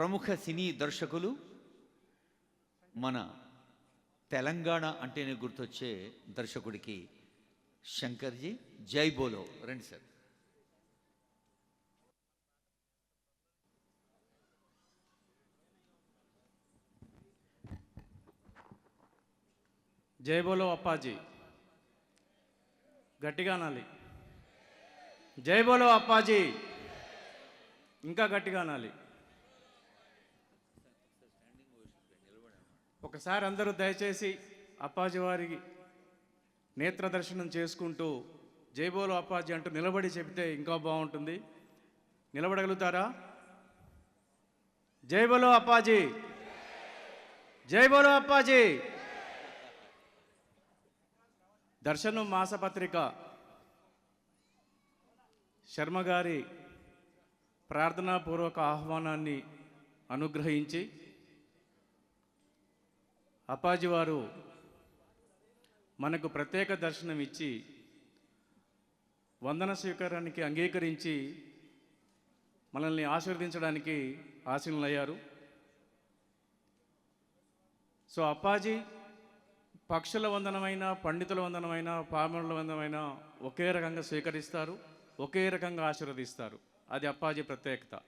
ప్రముఖ సినీ దర్శకులు మన తెలంగాణ అంటేనే గుర్తొచ్చే దర్శకుడికి శంకర్జీ. జై బోలో. రండి సార్. జై బోలో అప్పాజీ. గట్టిగా అనాలి. జై బోలో అప్పాజీ. ఇంకా గట్టిగా అనాలి. ఒకసారి అందరూ దయచేసి అప్పాజీ వారికి నేత్ర దర్శనం చేసుకుంటూ జైబోలు అప్పాజీ అంటూ నిలబడి చెబితే ఇంకా బాగుంటుంది. నిలబడగలుగుతారా? జైబోలో అప్పాజీ! జైబోలో అప్పాజీ! దర్శనం మాసపత్రిక శర్మ గారి ప్రార్థనాపూర్వక ఆహ్వానాన్ని అనుగ్రహించి అప్పాజీ వారు మనకు ప్రత్యేక దర్శనం ఇచ్చి వందన స్వీకారానికి అంగీకరించి మనల్ని ఆశీర్వదించడానికి ఆశీనులయ్యారు సో అప్పాజీ పక్షుల వందనమైన పండితుల వందనమైన పామరుల వందనమైన ఒకే రకంగా స్వీకరిస్తారు ఒకే రకంగా ఆశీర్వదిస్తారు. అది అప్పాజీ ప్రత్యేకత.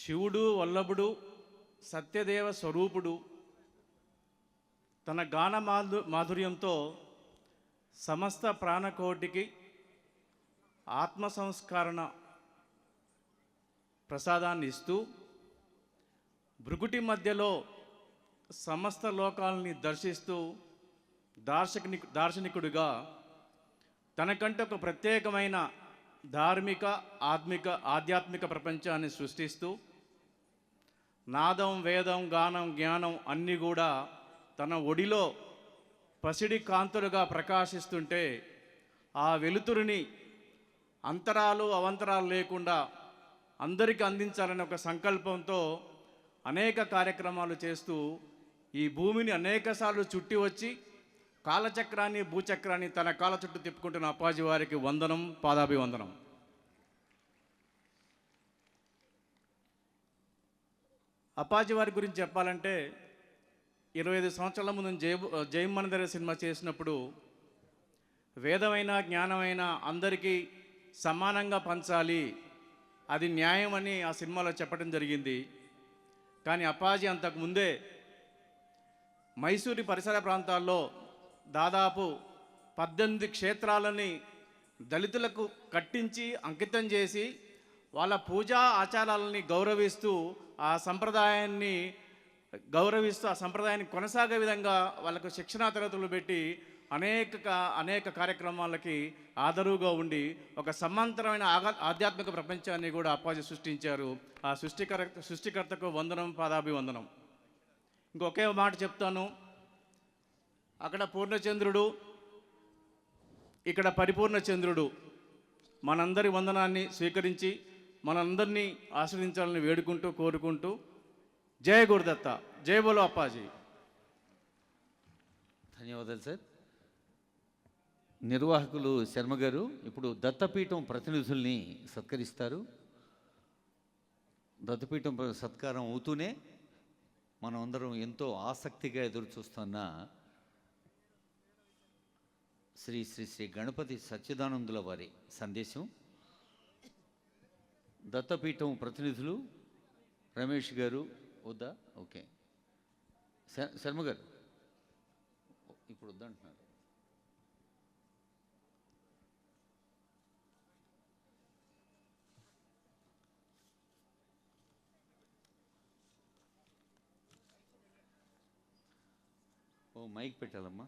శివుడు వల్లభుడు సత్యదేవ స్వరూపుడు తన గాన మాధు మాధుర్యంతో సమస్త ప్రాణకోటికి ఆత్మ సంస్కరణ ప్రసాదాన్ని ఇస్తూ భృగుటి మధ్యలో సమస్త లోకాలని దర్శిస్తూ దార్శని దార్శనికుడిగా తనకంటే ఒక ప్రత్యేకమైన ధార్మిక ఆత్మిక ఆధ్యాత్మిక ప్రపంచాన్ని సృష్టిస్తూ నాదం వేదం గానం జ్ఞానం అన్నీ కూడా తన ఒడిలో పసిడి కాంతులుగా ప్రకాశిస్తుంటే ఆ వెలుతురుని అంతరాలు అవంతరాలు లేకుండా అందరికీ అందించాలనే ఒక సంకల్పంతో అనేక కార్యక్రమాలు చేస్తూ ఈ భూమిని అనేకసార్లు చుట్టి వచ్చి కాలచక్రాన్ని భూచక్రాన్ని తన కాల చుట్టూ తిప్పుకుంటున్న అప్పాజీ వారికి వందనం పాదాభివందనం. అపాజీ వారి గురించి చెప్పాలంటే ఇరవై ఐదు సంవత్సరాల ముందు జయ జయమనదర సినిమా చేసినప్పుడు వేదమైన జ్ఞానమైన అందరికీ సమానంగా పంచాలి అది న్యాయం అని ఆ సినిమాలో చెప్పడం జరిగింది. కానీ అప్పాజీ అంతకు ముందే మైసూరి పరిసర ప్రాంతాల్లో దాదాపు పద్దెనిమిది క్షేత్రాలని దళితులకు కట్టించి అంకితం చేసి వాళ్ళ పూజా ఆచారాలని గౌరవిస్తూ ఆ సంప్రదాయాన్ని గౌరవిస్తూ ఆ సంప్రదాయాన్ని కొనసాగే విధంగా వాళ్ళకు శిక్షణా తరగతులు పెట్టి అనేక అనేక కార్యక్రమాలకి ఆదరువుగా ఉండి ఒక సమాంతరమైన ఆధ్యాత్మిక ప్రపంచాన్ని కూడా అప్పాజీ సృష్టించారు. ఆ సృష్టికర సృష్టికర్తకు వందనం పాదాభివందనం. ఇంకొకే మాట చెప్తాను. అక్కడ పూర్ణచంద్రుడు ఇక్కడ పరిపూర్ణ చంద్రుడు మనందరి వందనాన్ని స్వీకరించి మనందరినీ ఆశ్రయించాలని వేడుకుంటూ కోరుకుంటూ జయ గురుదత్త జయ బోలో అప్పాజీ. ధన్యవాదాలు సార్. నిర్వాహకులు శర్మ గారు ఇప్పుడు దత్తపీఠం ప్రతినిధుల్ని సత్కరిస్తారు. దత్తపీఠం సత్కారం అవుతూనే మనం అందరం ఎంతో ఆసక్తిగా ఎదురు చూస్తున్న శ్రీ శ్రీ శ్రీ గణపతి సచ్చిదానందుల వారి సందేశం. దత్తపీఠం ప్రతినిధులు రమేష్ గారు వద్దా? ఓకే. శర్మ గారు. ఇప్పుడు వద్దంటున్నారు. ఓ మైక్ పెట్టాలమ్మా.